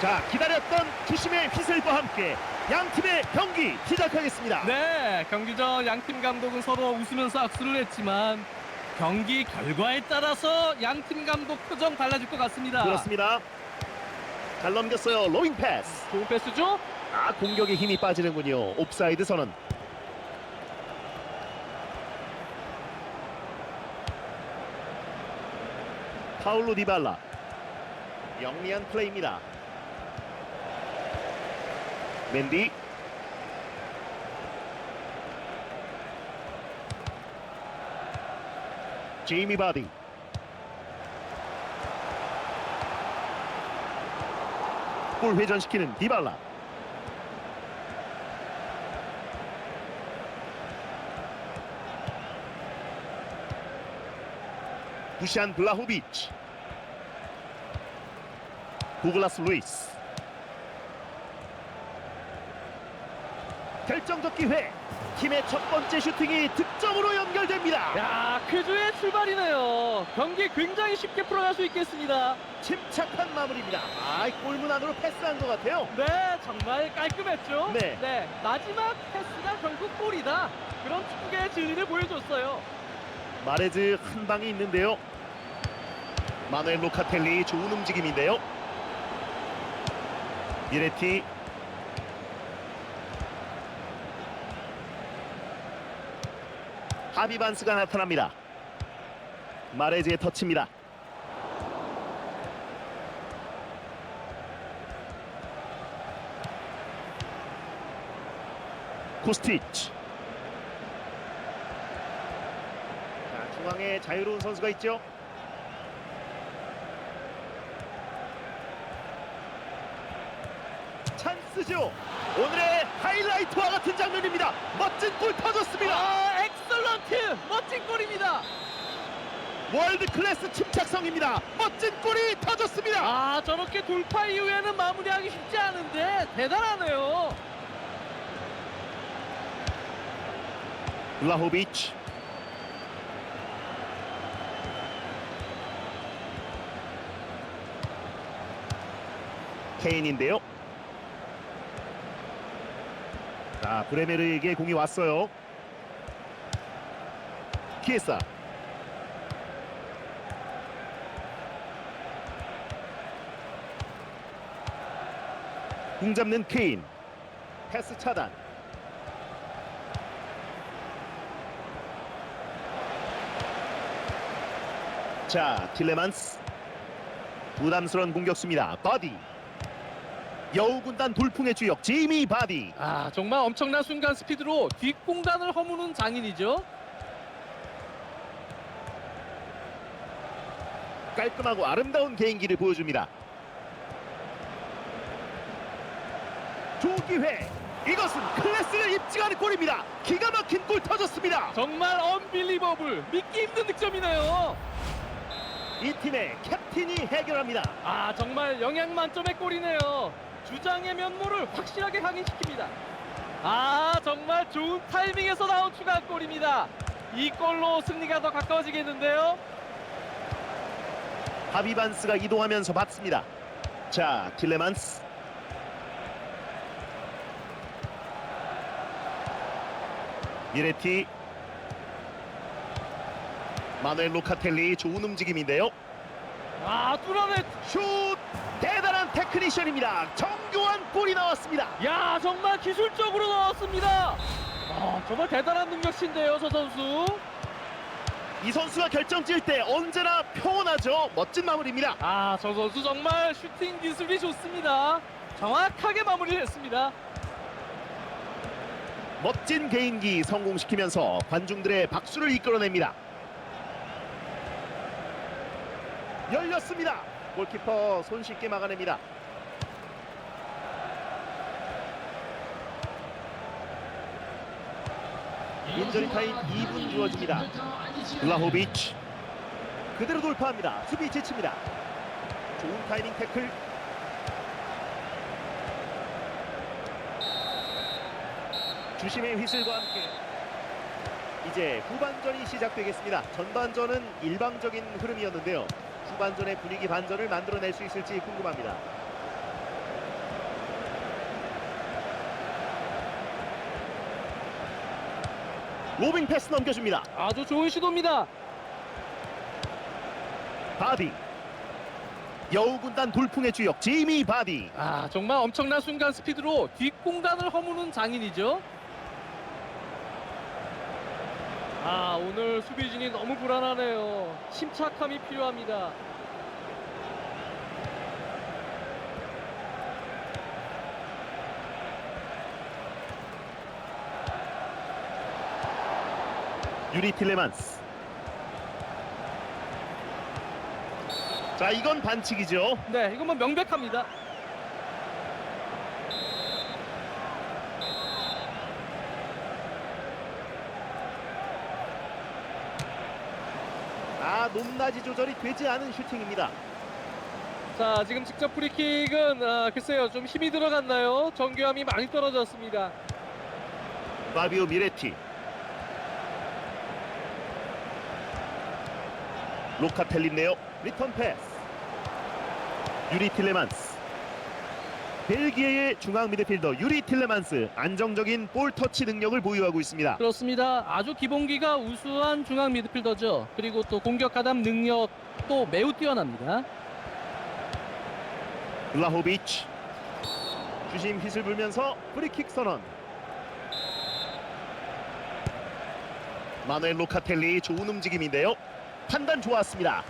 자 기다렸던 주심의 휘슬과 함께 양 팀의 경기 시작하겠습니다. 네, 경기 전 양 팀 감독은 서로 웃으면서 악수를 했지만 경기 결과에 따라서 양 팀 감독 표정 달라질 것 같습니다. 그렇습니다. 잘 넘겼어요. 로잉 패스. 좋은 패스죠? 아 공격에 힘이 빠지는군요. 옵사이드 선언. 파울로 디발라. 영리한 플레이입니다. 맨디. 제이미 바디. 볼 회전시키는 디발라. 부시안 블라호비치 구글라스 루이스 결정적 기회 팀의 첫 번째 슈팅이 득점으로 연결됩니다 야, 쾌조의 출발이네요. 경기 굉장히 쉽게 풀어갈 수 있겠습니다. 침착한 마무리입니다 아 골문 안으로 패스한 것 같아요 네, 정말 깔끔했죠? 네. 마지막 패스가 결국 골이다. 그런 축구의 진리를 보여줬어요. 마레즈 한 방이 있는데요 마누엘 로카텔리 좋은 움직임인데요 미레티 하비반스가 나타납니다 마레즈의 터치입니다 코스티치 자, 중앙에 자유로운 선수가 있죠. 찬스죠. 오늘의 하이라이트와 같은 장면입니다. 멋진 골 터졌습니다. 아, 엑설런트! 멋진 골입니다. 월드 클래스 침착성입니다. 멋진 골이 터졌습니다. 아, 저렇게 돌파 이후에는 마무리하기 쉽지 않은데 대단하네요. 블라호비치. 케인인데요. 자, 브레메르에게 공이 왔어요. 키에사. 공 잡는 케인. 패스 차단. 자, 틸레만스. 부담스러운 공격수입니다. 바디. 여우 군단 돌풍의 주역 제이미 바디. 아, 정말 엄청난 순간 스피드로 뒷공간을 허무는 장인이죠. 깔끔하고 아름다운 개인기를 보여줍니다. 좋은 기회. 이것은 클래스를 입증하는 골입니다. 기가 막힌 골 터졌습니다. 정말 언빌리버블 믿기 힘든 득점이네요. 이 팀의 캡틴이 해결합니다. 아, 정말 영양 만점의 골이네요. 주장의 면모를 확실하게 각인시킵니다. 아, 정말 좋은 타이밍에서 나온 추가골입니다. 이 골로 승리가 더 가까워지겠는데요. 하비반스가 이동하면서 받습니다. 자, 틸레만스. 미레티. 마누엘 로카텔리 좋은 움직임인데요. 아, 뚫어내. 슛! 대단한 테크니션입니다. 정교한 골이 나왔습니다. 야, 정말 기술적으로 나왔습니다. 아, 정말 대단한 능력치인데요, 저 선수. 이 선수가 결정 지을 때 언제나 평온하죠. 멋진 마무리입니다. 아, 저 선수 정말 슈팅 기술이 좋습니다. 정확하게 마무리를 했습니다. 멋진 개인기 성공시키면서 관중들의 박수를 이끌어냅니다. 열렸습니다. 골키퍼 손쉽게 막아냅니다. 인저리 타임 2분 주어집니다. 블라호비치 그대로 돌파합니다. 수비 지칩니다. 좋은 타이밍 태클. 주심의 휘슬과 함께 이제 후반전이 시작되겠습니다. 전반전은 일방적인 흐름이었는데요. 후반전의 분위기 반전을 만들어낼 수 있을지 궁금합니다. 로빙 패스 넘겨줍니다. 아주 좋은 시도입니다. 바디. 여우 군단 돌풍의 주역 제이미 바디. 아 정말 엄청난 순간 스피드로 뒷공간을 허무는 장인이죠. 아 오늘 수비진이 너무 불안하네요. 침착함이 필요합니다. 유리 틸레만스. 자, 이건 반칙이죠. 네 이건 뭐 명백합니다. 아, 높낮이 조절이 되지 않은 슈팅입니다. 자 지금 직접 프리킥은 아, 글쎄요 좀 힘이 들어갔나요? 정교함이 많이 떨어졌습니다. 파비오 미레티. 로카텔린네요. 리턴 패스. 유리 틸레만스. 벨기에의 중앙 미드필더 유리 틸레만스 안정적인 볼 터치 능력을 보유하고 있습니다. 그렇습니다. 아주 기본기가 우수한 중앙 미드필더죠. 그리고 또 공격 가담 능력도 매우 뛰어납니다. 블라호비치 주심 휘슬 불면서 프리킥 선언 마누엘 로카텔리 좋은 움직임인데요 판단 좋았습니다.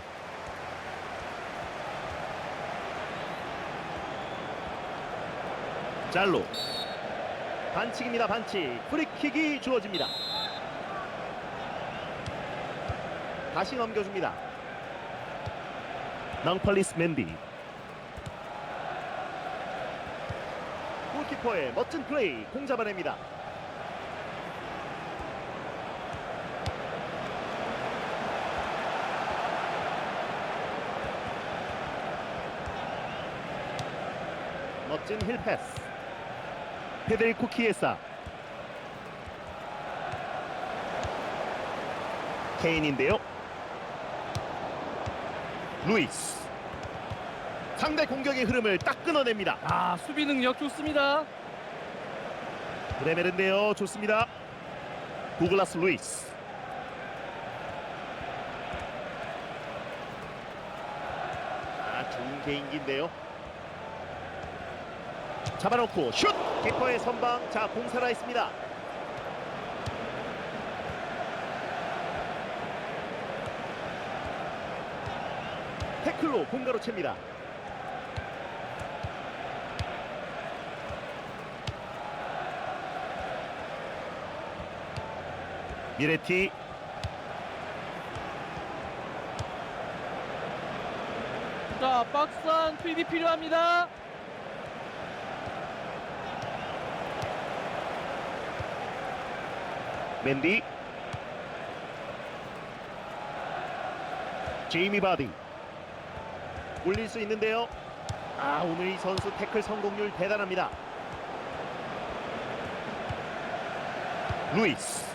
잘로. 반칙입니다 반칙. 프리킥이 주어집니다. 다시 넘겨줍니다. 낭팔리스 맨디. 골키퍼의 멋진 플레이 공 잡아냅니다. 멋진 힐 패스. 페데리코 키에사. 케인인데요. 루이스. 상대 공격의 흐름을 딱 끊어냅니다. 아 수비 능력 좋습니다. 브레멜인데요. 좋습니다. 도글라스 루이스. 아, 좋은 개인기인데요. 잡아놓고 슛! 키퍼의 선방. 자, 공 살아 있습니다. 태클로 공가로 챕니다. 미레티 자 박스 안 투입이 필요합니다. 맨디 제이미 바디 올릴 수 있는데요 아 오늘 이 선수 태클 성공률 대단합니다 루이스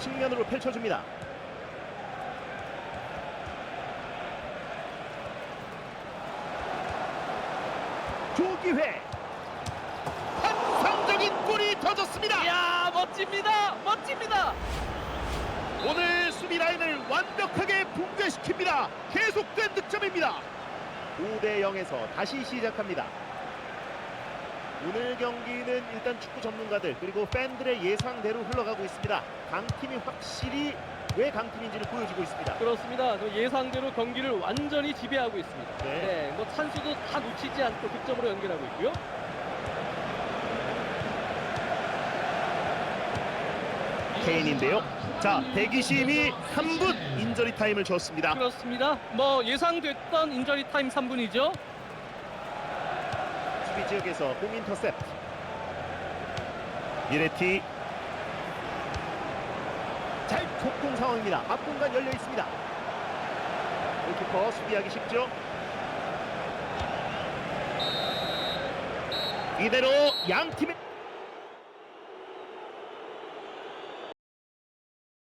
측면으로 펼쳐줍니다 조기회 환상적인 골이 터졌습니다 이야 멋집니다. 멋집니다. 오늘 수비 라인을 완벽하게 붕괴시킵니다. 계속된 득점입니다. 5대 0에서 다시 시작합니다. 오늘 경기는 일단 축구 전문가들 그리고 팬들의 예상대로 흘러가고 있습니다. 강팀이 확실히 왜 강팀인지를 보여주고 있습니다. 그렇습니다. 그 예상대로 경기를 완전히 지배하고 있습니다. 네. 네, 뭐 찬수도 다 놓치지 않고 득점으로 연결하고 있고요. 케인인데요. 자, 대기심이 3분 인저리 타임을 줬습니다. 그렇습니다. 뭐 예상됐던 인저리 타임 3분이죠. 수비 지역에서 공 인터셉트. 미레티. 잘 속공 상황입니다. 앞공간 열려 있습니다. 골키퍼 수비하기 쉽죠. 이대로 양 팀의